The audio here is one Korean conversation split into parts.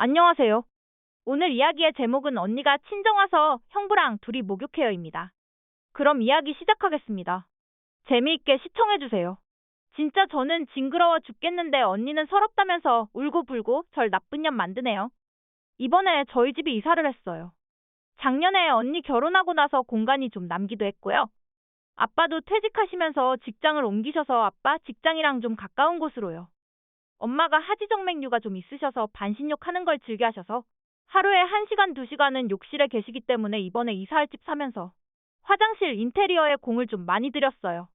안녕하세요. 오늘 이야기의 제목은 언니가 친정 와서 형부랑 둘이 목욕해요입니다. 그럼 이야기 시작하겠습니다. 재미있게 시청해주세요. 진짜 저는 징그러워 죽겠는데 언니는 서럽다면서 울고불고 절 나쁜 년 만드네요. 이번에 저희 집이 이사를 했어요. 작년에 언니 결혼하고 나서 공간이 좀 남기도 했고요. 아빠도 퇴직하시면서 직장을 옮기셔서 아빠 직장이랑 좀 가까운 곳으로요. 엄마가 하지정맥류가 좀 있으셔서 반신욕 하는 걸 즐겨 하셔서 하루에 1시간, 2시간은 욕실에 계시기 때문에 이번에 이사할 집 사면서 화장실 인테리어에 공을 좀 많이 들였어요.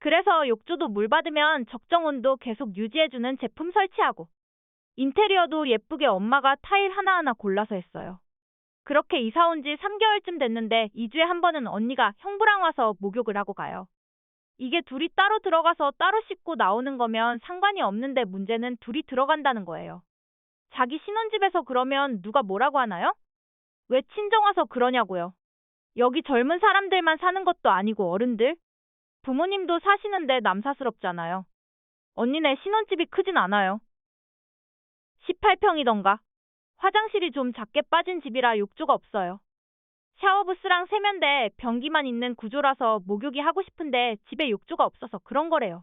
그래서 욕조도 물 받으면 적정 온도 계속 유지해주는 제품 설치하고 인테리어도 예쁘게 엄마가 타일 하나하나 골라서 했어요. 그렇게 이사 온 지 3개월쯤 됐는데 2주에 한 번은 언니가 형부랑 와서 목욕을 하고 가요. 이게 둘이 따로 들어가서 따로 씻고 나오는 거면 상관이 없는데 문제는 둘이 들어간다는 거예요. 자기 신혼집에서 그러면 누가 뭐라고 하나요? 왜 친정 와서 그러냐고요. 여기 젊은 사람들만 사는 것도 아니고 어른들? 부모님도 사시는데 남사스럽잖아요. 언니네 신혼집이 크진 않아요. 18평이던가. 화장실이 좀 작게 빠진 집이라 욕조가 없어요. 샤워부스랑 세면대, 변기만 있는 구조라서 목욕이 하고 싶은데 집에 욕조가 없어서 그런 거래요.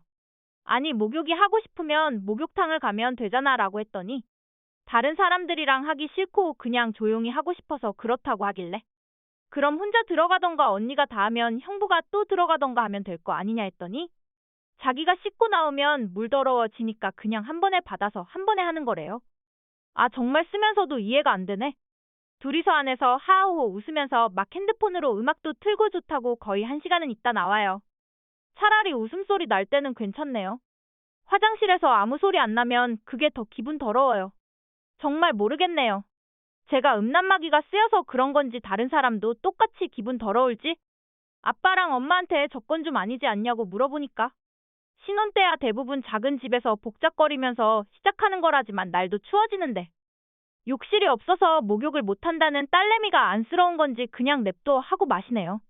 아니, 목욕이 하고 싶으면 목욕탕을 가면 되잖아 라고 했더니 다른 사람들이랑 하기 싫고 그냥 조용히 하고 싶어서 그렇다고 하길래 그럼 혼자 들어가던가 언니가 다 하면 형부가 또 들어가던가 하면 될 거 아니냐 했더니 자기가 씻고 나오면 물 더러워지니까 그냥 한 번에 받아서 한 번에 하는 거래요. 아, 정말 쓰면서도 이해가 안 되네. 둘이서 안에서 하하호 웃으면서 막 핸드폰으로 음악도 틀고 좋다고 거의 한 시간은 있다 나와요. 차라리 웃음소리 날 때는 괜찮네요. 화장실에서 아무 소리 안 나면 그게 더 기분 더러워요. 정말 모르겠네요. 제가 음란마귀가 쓰여서 그런 건지 다른 사람도 똑같이 기분 더러울지? 아빠랑 엄마한테 저건 좀 아니지 않냐고 물어보니까 신혼 때야 대부분 작은 집에서 복잡거리면서 시작하는 거라지만 날도 추워지는데 욕실이 없어서 목욕을 못한다는 딸내미가 안쓰러운 건지 그냥 냅둬 하고 마시네요.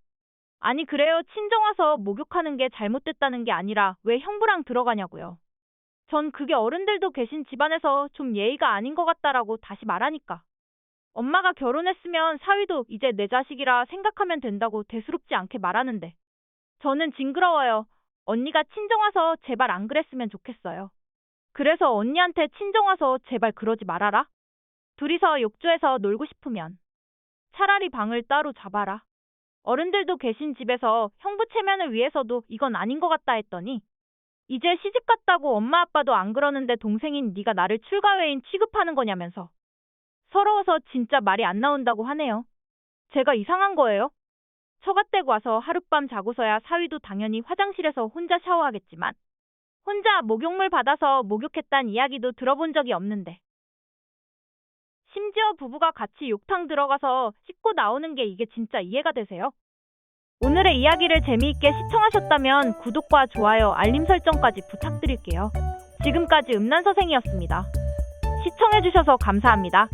아니 그래요 친정 와서 목욕하는 게 잘못됐다는 게 아니라 왜 형부랑 들어가냐고요. 전 그게 어른들도 계신 집안에서 좀 예의가 아닌 것 같다라고 다시 말하니까. 엄마가 결혼했으면 사위도 이제 내 자식이라 생각하면 된다고 대수롭지 않게 말하는데. 저는 징그러워요. 언니가 친정 와서 제발 안 그랬으면 좋겠어요. 그래서 언니한테 친정 와서 제발 그러지 말아라. 둘이서 욕조에서 놀고 싶으면 차라리 방을 따로 잡아라. 어른들도 계신 집에서 형부 체면을 위해서도 이건 아닌 것 같다 했더니 이제 시집 갔다고 엄마 아빠도 안 그러는데 동생인 네가 나를 출가외인 취급하는 거냐면서 서러워서 진짜 말이 안 나온다고 하네요. 제가 이상한 거예요? 처갓댁 와서 하룻밤 자고서야 사위도 당연히 화장실에서 혼자 샤워하겠지만 혼자 목욕물 받아서 목욕했단 이야기도 들어본 적이 없는데 심지어 부부가 같이 욕탕 들어가서 씻고 나오는 게 이게 진짜 이해가 되세요? 오늘의 이야기를 재미있게 시청하셨다면 구독과 좋아요, 알림 설정까지 부탁드릴게요. 지금까지 음란서생이었습니다. 시청해주셔서 감사합니다.